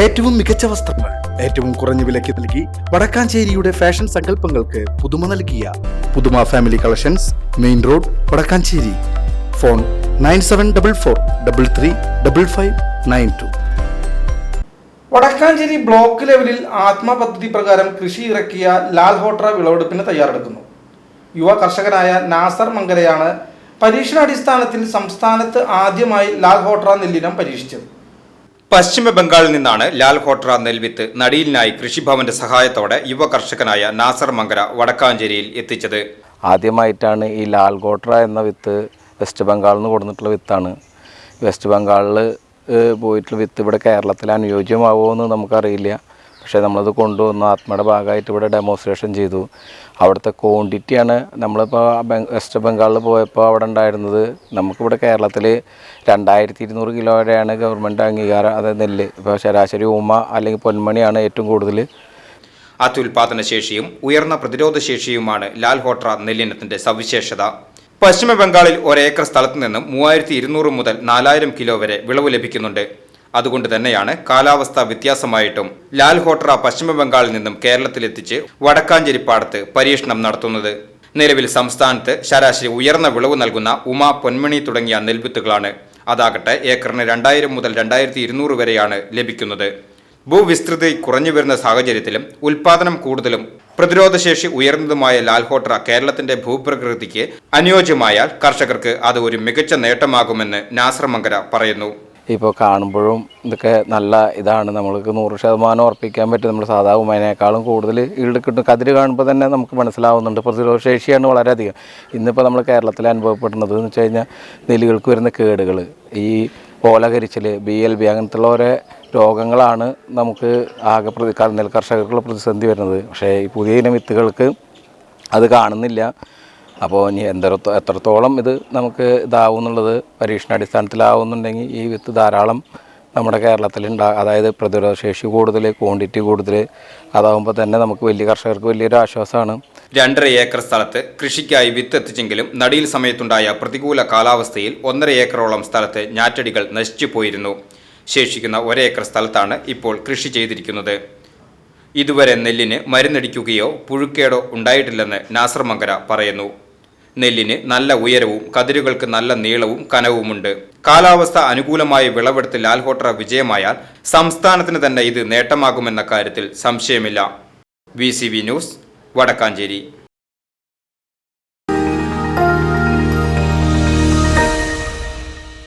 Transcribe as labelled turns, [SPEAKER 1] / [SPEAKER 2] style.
[SPEAKER 1] ഏറ്റവും മികച്ച വസ്ത്രങ്ങൾ ഏറ്റവും കുറഞ്ഞ വിലയ്ക്ക് നൽകി വടക്കാഞ്ചേരിയുടെ ഫാഷൻ സങ്കല്പങ്ങൾക്ക് പുതുമ നൽകിയ പുതുമ family collections main road Vadakkanchery. Phone nine seven double four double three double five nine two.
[SPEAKER 2] Vadakkanchery block ലെവലിൽ ആത്മ പദ്ധതി പ്രകാരം കൃഷി ഇറക്കിയ ലാൽ ഹോട്ര വിളവെടുപ്പിന് തയ്യാറെടുക്കുന്നു. യുവ കർഷകനായ നാസർ മംഗലയാണ് പരീക്ഷണാടിസ്ഥാനത്തിൽ സംസ്ഥാനത്ത് ആദ്യമായി ലാൽ ഹോട്ര നെല്ലിനം പരീക്ഷിച്ചത്.
[SPEAKER 3] പശ്ചിമ ബംഗാളിൽ നിന്നാണ് ലാൽ ഹോട്ര നെൽവിത്ത് നടിയിലിനായി കൃഷിഭവന്റെ സഹായത്തോടെ യുവ കർഷകനായ നാസർ മങ്കര വടക്കാഞ്ചേരിയിൽ എത്തിച്ചത്.
[SPEAKER 4] ആദ്യമായിട്ടാണ് ഈ ലാൽ ഗോട്ര എന്ന വിത്ത് വെസ്റ്റ് ബംഗാളിൽ നിന്ന് കൊടുത്തിട്ടുള്ള വിത്താണ്. വെസ്റ്റ് ബംഗാളിൽ പോയിട്ടുള്ള വിത്ത് ഇവിടെ കേരളത്തിൽ അനുയോജ്യമാവുമോ എന്ന് നമുക്കറിയില്ല. പക്ഷേ നമ്മളത് കൊണ്ടുവന്നു ആത്മയുടെ ഭാഗമായിട്ട് ഇവിടെ ഡെമോൺസ്ട്രേഷൻ ചെയ്തു. അവിടുത്തെ ക്വാണ്ടിറ്റിയാണ് നമ്മളിപ്പോൾ വെസ്റ്റ് ബംഗാളിൽ പോയപ്പോൾ അവിടെ ഉണ്ടായിരുന്നത്. നമുക്കിവിടെ കേരളത്തിൽ രണ്ടായിരത്തി ഇരുന്നൂറ് കിലോയുടെയാണ് ഗവൺമെന്റ് അംഗീകാരം അതായത് നെല്ല്. ഇപ്പോൾ ശരാശരി ഉമ അല്ലെങ്കിൽ പൊന്മണിയാണ് ഏറ്റവും കൂടുതൽ.
[SPEAKER 3] അത്യുൽപാദന ശേഷിയും ഉയർന്ന പ്രതിരോധ ശേഷിയുമാണ് ലാൽ ഹോട്ര നെല്ലിനത്തിന്റെ സവിശേഷത. പശ്ചിമ ബംഗാളിൽ ഒരേക്കർ സ്ഥലത്ത് നിന്നും മൂവായിരത്തി ഇരുന്നൂറ് മുതൽ നാലായിരം കിലോ വരെ വിളവ് ലഭിക്കുന്നുണ്ട്. അതുകൊണ്ട് തന്നെയാണ് കാലാവസ്ഥ വ്യത്യാസമായിട്ടും ലാൽ ഹോട്ര പശ്ചിമ ബംഗാളിൽ നിന്നും കേരളത്തിലെത്തിച്ച് വടക്കാഞ്ചേരി പാടത്ത് പരീക്ഷണം നടത്തുന്നത്. നിലവിൽ സംസ്ഥാനത്ത് ശരാശരി ഉയർന്ന വിളവ് നൽകുന്ന ഉമ പൊന്മണി തുടങ്ങിയ നെൽവിത്തുകളാണ്. അതാകട്ടെ ഏക്കറിന് രണ്ടായിരം മുതൽ രണ്ടായിരത്തി ഇരുന്നൂറ് വരെയാണ് ലഭിക്കുന്നത്. ഭൂവിസ്തൃതി കുറഞ്ഞു വരുന്ന സാഹചര്യത്തിലും ഉൽപാദനം കൂടുതലും പ്രതിരോധശേഷി ഉയർന്നതുമായ ലാൽഹോട്ര കേരളത്തിന്റെ ഭൂപ്രകൃതിക്ക് അനുയോജ്യമായാൽ കർഷകർക്ക് അത് ഒരു മികച്ച നേട്ടമാകുമെന്ന് നാസർ പറയുന്നു.
[SPEAKER 4] ഇപ്പോൾ കാണുമ്പോഴും ഇതൊക്കെ നല്ല ഇതാണ്. നമ്മൾക്ക് നൂറ് ശതമാനം ഉറപ്പിക്കാൻ പറ്റും. നമ്മൾ സാധാ ഉമ്മേനേക്കാളും കൂടുതൽ ഈട് കിട്ടും. കതിര് കാണുമ്പോൾ തന്നെ നമുക്ക് മനസ്സിലാവുന്നുണ്ട്. പ്രതിരോധ ശേഷിയാണ് വളരെയധികം. ഇന്നിപ്പോൾ നമ്മൾ കേരളത്തിൽ അനുഭവപ്പെടുന്നത് എന്ന് വെച്ച് കഴിഞ്ഞാൽ നെല്ലുകൾക്ക് വരുന്ന കേടുകൾ. ഈ ഓലകരിച്ചിൽ ബി എൽ ബി അങ്ങനത്തുള്ള രോഗങ്ങളാണ് നമുക്ക് ആകെ പ്രതി നെൽ കർഷകർക്കുള്ള പ്രതിസന്ധി വരുന്നത്. പക്ഷേ ഈ പുതിയ ഇനം വിത്തുകൾക്ക് അത് കാണുന്നില്ല. അപ്പോൾ ഇനി എന്തരത്തോ എത്രത്തോളം ഇത് നമുക്ക് ഇതാവും എന്നുള്ളത് പരീക്ഷണാടിസ്ഥാനത്തിലാവുന്നുണ്ടെങ്കിൽ ഈ വിത്ത് ധാരാളം നമ്മുടെ കേരളത്തിലുണ്ടാ അതായത് പ്രതിരോധശേഷി കൂടുതൽ ക്വാണ്ടിറ്റി കൂടുതൽ അതാവുമ്പോൾ തന്നെ നമുക്ക് വലിയ കർഷകർക്ക് വലിയൊരു ആശ്വാസമാണ്
[SPEAKER 3] രണ്ടര ഏക്കർ സ്ഥലത്ത് കൃഷിക്കായി വിത്ത് എത്തിച്ചെങ്കിലും നടിയിൽ സമയത്തുണ്ടായ പ്രതികൂല കാലാവസ്ഥയിൽ ഒന്നര ഏക്കറോളം സ്ഥലത്ത് ഞാറ്റടികൾ നശിച്ചു പോയിരുന്നു. ശേഷിക്കുന്ന ഒരേക്കർ സ്ഥലത്താണ് ഇപ്പോൾ കൃഷി ചെയ്തിരിക്കുന്നത്. ഇതുവരെ നെല്ലിന് മരുന്നടിക്കുകയോ പുഴുക്കേടോ ഉണ്ടായിട്ടില്ലെന്ന് നാസർ മങ്കര പറയുന്നു. നെല്ലിന് നല്ല ഉയരവും കതിരുകൾക്ക് നല്ല നീളവും കനവുമുണ്ട്. കാലാവസ്ഥ അനുകൂലമായി വിളവെടുത്ത് ലാൽഹോട്ടറ വിജയമായാൽ സംസ്ഥാനത്തിന് തന്നെ ഇത് നേട്ടമാകുമെന്ന കാര്യത്തിൽ സംശയമില്ല. V news Vadakkanchery.